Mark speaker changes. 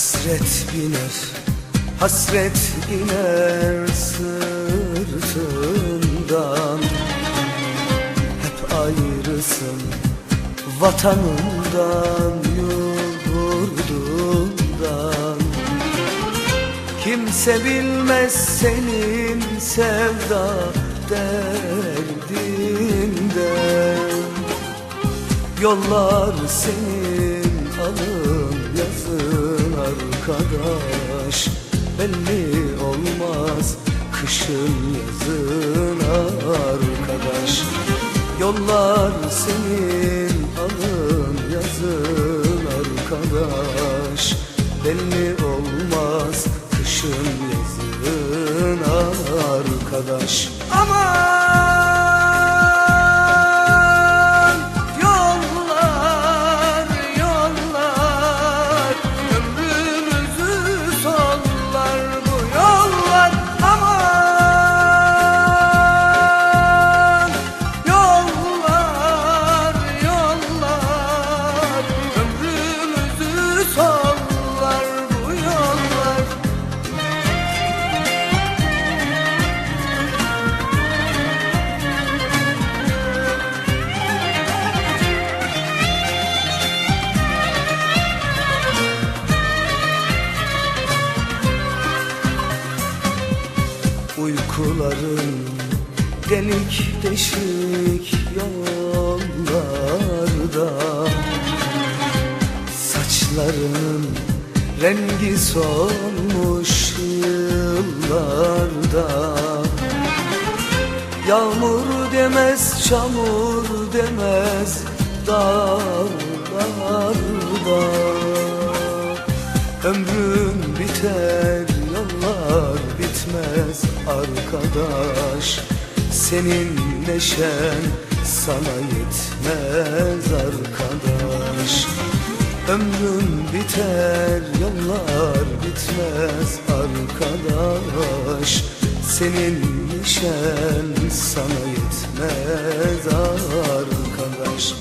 Speaker 1: Hasret biner, hasret iner sırtından. Hep ayrısın vatanından, yurdundan Kimse bilmez senin sevda derdinden. Yollar senin yazın arkadaş Belli olmaz. Kışın yazın arkadaş. Yollar senin alın yazın arkadaş. Belli olmaz. Kışın yazın arkadaş. Aman Uykuların delik deşik yollarda. Saçların rengi solmuş yıllarda. Yağmur demez, çamur demez dağlarda. Ömrün biter, bitmez arkadaş. Senin neşen sana yetmez arkadaş. Ömrün biter, yollar bitmez arkadaş. Senin neşen sana yetmez arkadaş